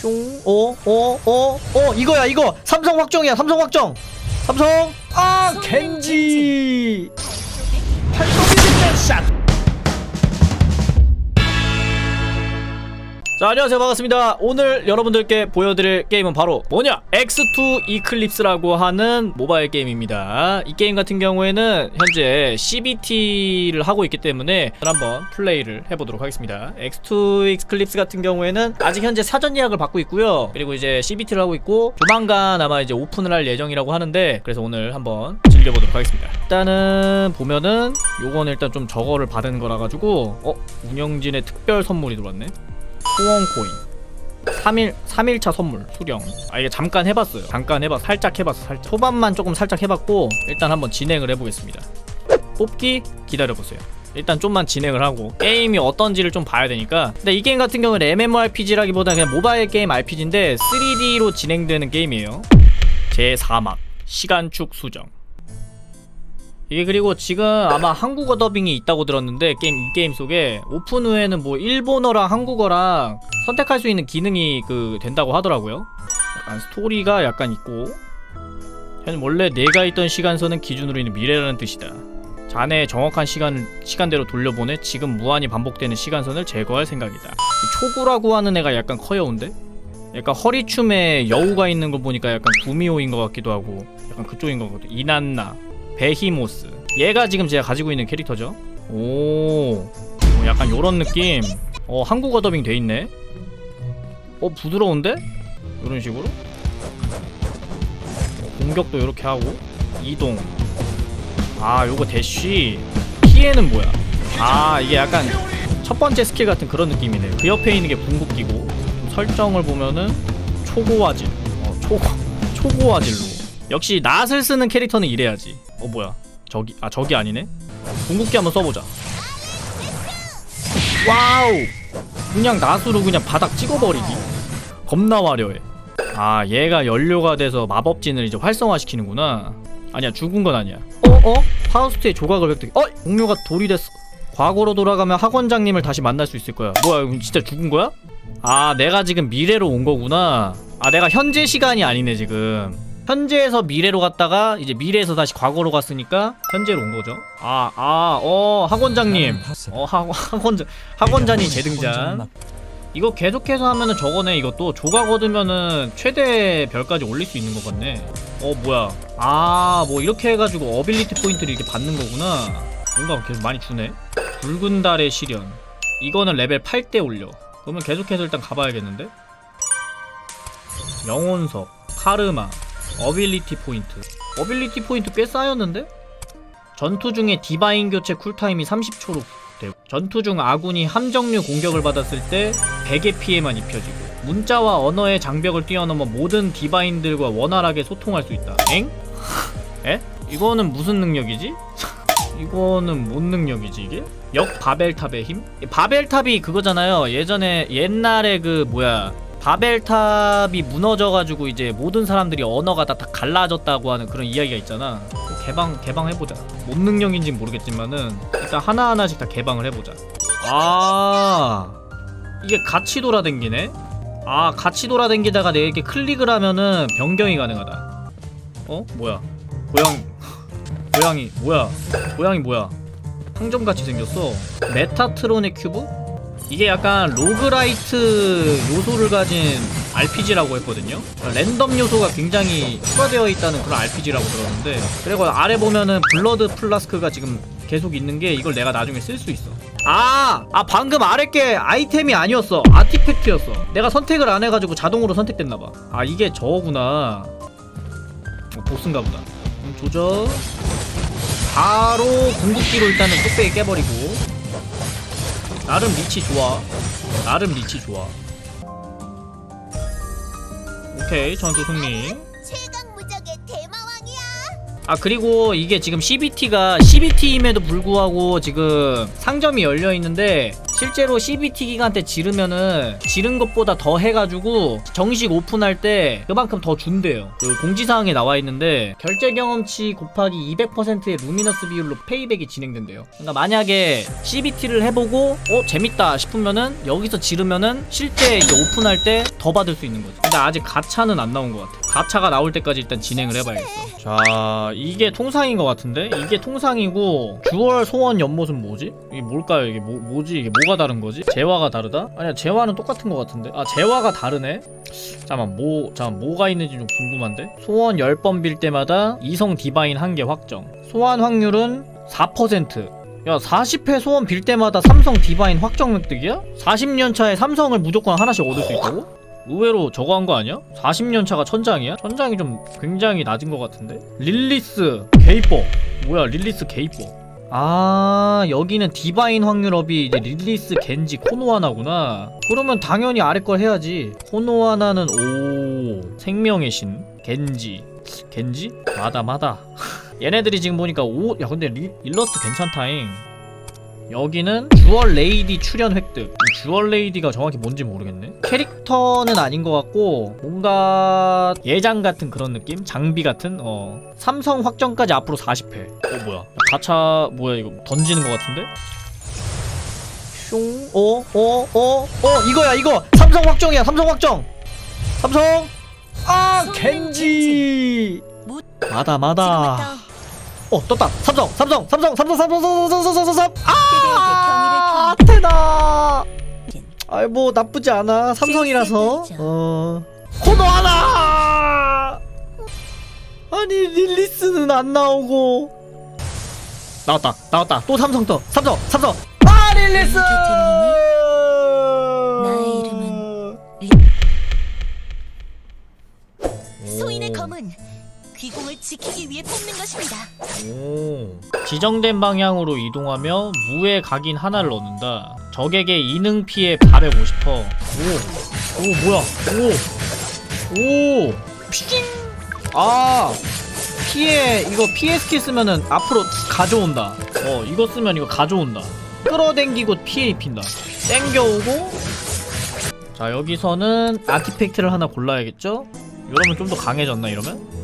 슝, 어, 어, 어, 어, 이거야, 이거. 삼성 확정이야, 삼성 확정. 삼성. 아, 겐지. 팔성이 샷. 자 안녕하세요. 반갑습니다. 오늘 여러분들께 보여드릴 게임은 바로 뭐냐? X2 이클립스라고 하는 모바일 게임입니다. 이 게임 같은 경우에는 현재 CBT를 하고 있기 때문에 한번 플레이를 해보도록 하겠습니다. X2 이클립스 같은 경우에는 아직 현재 사전 예약을 받고 있고요. 그리고 이제 CBT를 하고 있고 조만간 아마 이제 오픈을 할 예정이라고 하는데 그래서 오늘 한번 즐겨보도록 하겠습니다. 일단은 보면은 요거는 일단 좀 저거를 받은 거라 가지고 어? 운영진의 특별 선물이 들어왔네 소원 코인. 3일 3일차 선물 수령. 아 이게 잠깐 해봤어요. 잠깐 해봤 살짝 해봤어 살짝. 초반만 조금 살짝 해봤고 일단 한번 진행을 해보겠습니다. 뽑기 기다려보세요. 일단 좀만 진행을 하고 게임이 어떤지를 좀 봐야 되니까. 근데 이 게임 같은 경우는 MMORPG라기보다 그냥 모바일 게임 RPG인데 3D로 진행되는 게임이에요. 제4막 시간축 수정 이게 그리고 지금 아마 한국어 더빙이 있다고 들었는데 게임 이 게임 속에 오픈 후에는 뭐 일본어랑 한국어랑 선택할 수 있는 기능이 그 된다고 하더라고요. 약간 스토리가 약간 있고 현 원래 내가 있던 시간선은 기준으로 있는 미래라는 뜻이다. 자네의 정확한 시간을 시간대로 돌려보내 지금 무한히 반복되는 시간선을 제거할 생각이다. 이 초구라고 하는 애가 약간 커여운데? 약간 허리춤에 여우가 있는 걸 보니까 약간 구미호인 것 같기도 하고 약간 그쪽인 것 같아. 이난나 베히모스. 얘가 지금 제가 가지고 있는 캐릭터죠? 오. 어, 약간 요런 느낌. 어 한국어 더빙 돼 있네. 어 부드러운데? 이런 식으로? 어, 공격도 이렇게 하고. 이동. 아 요거 대쉬. 피해는 뭐야? 아 이게 약간 첫 번째 스킬 같은 그런 느낌이네 그 옆에 있는 게 궁극기고 설정을 보면은 초고화질. 어 초고 초고화질로. 역시 낫을 쓰는 캐릭터는 이래야지 어 뭐야? 저기 아 저기 아니네? 궁극기 한번 써보자. 와우! 그냥 낫으로 그냥 바닥 찍어버리기? 겁나 화려해. 아 얘가 연료가 돼서 마법진을 이제 활성화시키는구나. 아니야 죽은 건 아니야. 어? 어? 파우스트의 조각을 획득 어? 동료가 돌이 됐어 과거로 돌아가면 학원장님을 다시 만날 수 있을 거야. 뭐야 이거 진짜 죽은 거야? 아 내가 지금 미래로 온 거구나. 아 내가 현재 시간이 아니네 지금 현재에서 미래로 갔다가 이제 미래에서 다시 과거로 갔으니까 현재로 온 거죠. 아, 아, 어, 학원장님. 어, 학, 학원자, 학원자님 재등장. 이거 계속해서 하면은 저거네, 이것도. 조각 얻으면은 최대 별까지 올릴 수 있는 것 같네. 어, 뭐야. 아, 뭐 이렇게 해가지고 어빌리티 포인트를 이렇게 받는 거구나. 뭔가 계속 많이 주네. 붉은 달의 시련. 이거는 레벨 8대 올려. 그러면 계속해서 일단 가봐야겠는데? 영혼석, 카르마, 어빌리티 포인트 어빌리티 포인트 꽤 쌓였는데? 전투 중에 디바인 교체 쿨타임이 30초로 되고 전투 중 아군이 함정류 공격을 받았을 때 100의 피해만 입혀지고 문자와 언어의 장벽을 뛰어넘어 모든 디바인들과 원활하게 소통할 수 있다 엥? 에? 이거는 무슨 능력이지? 이거는 뭔 능력이지 이게? 역 바벨탑의 힘? 바벨탑이 그거잖아요 예전에 옛날에 그 뭐야 바벨탑이 무너져가지고 이제 모든 사람들이 언어가 다, 다 갈라졌다고 하는 그런 이야기가 있잖아. 개방 개방해보자. 뭔 능력인지 는 모르겠지만은 일단 하나 하나씩 다 개방을 해보자. 아 이게 같이 돌아댕기네. 아 같이 돌아댕기다가 내가 이렇게 클릭을 하면은 변경이 가능하다. 어 뭐야? 고양 고양이 뭐야? 고양이 뭐야? 상점같이 생겼어. 메타트론의 큐브? 이게 약간 로그라이트 요소를 가진 RPG라고 했거든요. 랜덤 요소가 굉장히 추가되어 있다는 그런 RPG라고 들었는데 그리고 아래 보면은 블러드 플라스크가 지금 계속 있는 게 이걸 내가 나중에 쓸 수 있어. 아, 아 방금 아래 게 아이템이 아니었어. 아티팩트였어. 내가 선택을 안 해가지고 자동으로 선택됐나 봐. 아 이게 저거구나. 어, 보스인가 보다. 음, 조져. 바로 궁극기로 일단은 뚝배기 깨버리고 나름 리치 좋아. 나름 리치 좋아. 오케이 전투 승리. 아 그리고 이게 지금 CBT가 CBT임에도 불구하고 지금 상점이 열려 있는데 실제로 CBT 기간 때 지르면은 지른 것보다 더 해가지고 정식 오픈할 때 그만큼 더 준대요. 그 공지사항에 나와 있는데 결제 경험치 곱하기 200%의 루미너스 비율로 페이백이 진행된대요. 그러니까 만약에 CBT를 해보고 어 재밌다 싶으면은 여기서 지르면은 실제 이제 오픈할 때 더 받을 수 있는 거죠. 근데 아직 가차는 안 나온 것 같아. 가차가 나올 때까지 일단 진행을 해봐야겠어. 자 이게 통상인 것 같은데 이게 통상이고 9월 소원 연못은 뭐지? 이게 뭘까요? 이게 뭐, 뭐지? 이게 뭐가 다른 거지? 재화가 다르다? 아니야 재화는 똑같은 것 같은데 아 재화가 다르네? 잠깐만 뭐 잠깐 뭐가 있는지 좀 궁금한데 소원 10번 빌 때마다 이성 디바인 한 개 확정 소환 확률은 4%야 40회 소원 빌 때마다 삼성 디바인 확정 획득이야? 40년 차에 삼성을 무조건 하나씩 얻을 수 있다고? 의외로 저거 한 거 아니야? 40년 차가 천장이야? 천장이 좀 굉장히 낮은 것 같은데? 릴리스 게이퍼 뭐야 릴리스 게이퍼 아 여기는 디바인 확률업이 이제 릴리스 겐지 코노하나구나 그러면 당연히 아래 걸 해야지 코노하나는 오 생명의 신 겐지 겐지? 마다 마다 얘네들이 지금 보니까 오야 근데 리, 일러스트 괜찮다잉 여기는 주얼 레이디 출연 획득 이 주얼 레이디가 정확히 뭔지 모르겠네 캐릭터는 아닌 것 같고 뭔가 예장 같은 그런 느낌? 장비 같은? 어 삼성 확정까지 앞으로 40회 어 뭐야 가차 뭐야 이거 던지는 것 같은데? 슝 어? 어? 어? 어 이거야 이거 삼성 확정이야 삼성 확정 삼성 아 겐지 마다 마다 어 떴다. 삼성 삼성 삼성 삼성 삼성 삼성 삼성 삼성 삼성 아! 테나 아이 뭐 나쁘지 않아. 삼성이라서. 어. 코너 하나! 아니 릴리스는 안 나오고. 나왔다 나왔다. 또 삼성 떠 삼성 삼성. 아 릴리스 지키기 위해 뽑는 것입니다. 오. 지정된 방향으로 이동하며 무에 각인 하나를 얻는다. 적에게 이능 피해 450%. 오. 오 뭐야? 오. 오. 핑. 아. 피해 이거 피해 스킬 쓰면은 앞으로 가져온다. 어 이거 쓰면 이거 가져온다. 끌어당기고 피해 입힌다. 땡겨오고. 자 여기서는 아티팩트를 하나 골라야겠죠? 이러면 좀 더 강해졌나 이러면?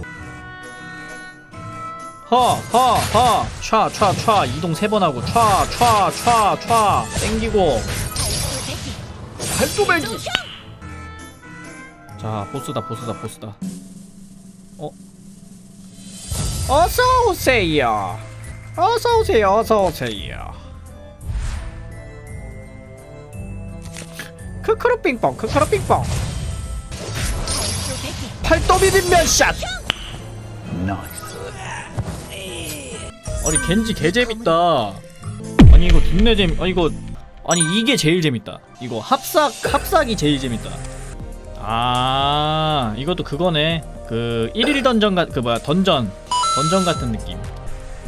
허허허. 촤촤촤. 이동 세 번 하고 촤촤촤촤. 땡기고. 발도배기. 자 보스다 보스다 보스다. 어? 어서 오세요. 어서 오세요 어서 오세요. 크크루 빙뽕 크크루 빙뽕. 팔도비 빈면 샷 아니 겐지 개 재밌다. 아니 이거 존내 재미. 아니 이거 아니 이게 제일 재밌다. 이거 합삭 합삭이 제일 재밌다. 아 이것도 그거네. 그 1일 던전 같그 뭐야 던전 던전 같은 느낌.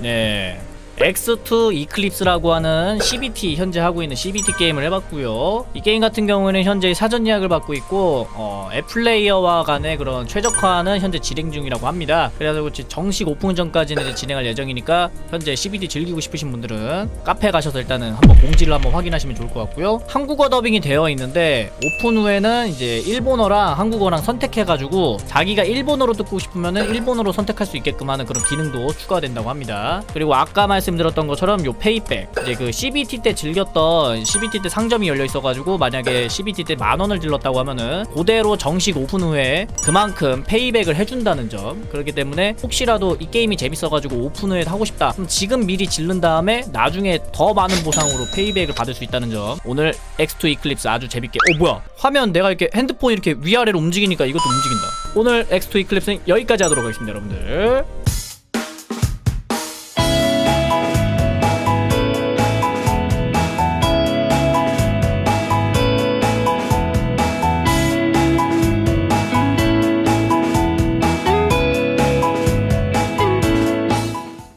네. X2 이클립스라고 하는 CBT 현재 하고 있는 CBT 게임을 해봤고요. 이 게임 같은 경우에는 현재 사전 예약을 받고 있고 어, 앱플레이어와 간의 그런 최적화는 현재 진행 중이라고 합니다. 그래서 그렇지 정식 오픈 전까지는 진행할 예정이니까 현재 CBT 즐기고 싶으신 분들은 카페 가셔서 일단은 한번 공지를 한번 확인하시면 좋을 것 같고요. 한국어 더빙이 되어 있는데 오픈 후에는 이제 일본어랑 한국어랑 선택해가지고 자기가 일본어로 듣고 싶으면은 일본어로 선택할 수 있게끔 하는 그런 기능도 추가된다고 합니다. 그리고 아까 말씀 드렸던 것처럼 요 페이백 이제 그 CBT 때 즐겼던 CBT 때 상점이 열려 있어가지고 만약에 CBT 때 만 원을 질렀다고 하면은 그대로 정식 오픈 후에 그만큼 페이백을 해준다는 점. 그렇기 때문에 혹시라도 이 게임이 재밌어가지고 오픈 후에 하고 싶다. 그럼 지금 미리 질른 다음에 나중에 더 많은 보상으로 페이백을 받을 수 있다는 점. 오늘 X2 이클립스 아주 재밌게. 어 뭐야? 화면 내가 이렇게 핸드폰 이렇게 위아래로 움직이니까 이것도 움직인다. 오늘 X2 이클립스는 여기까지 하도록 하겠습니다 여러분들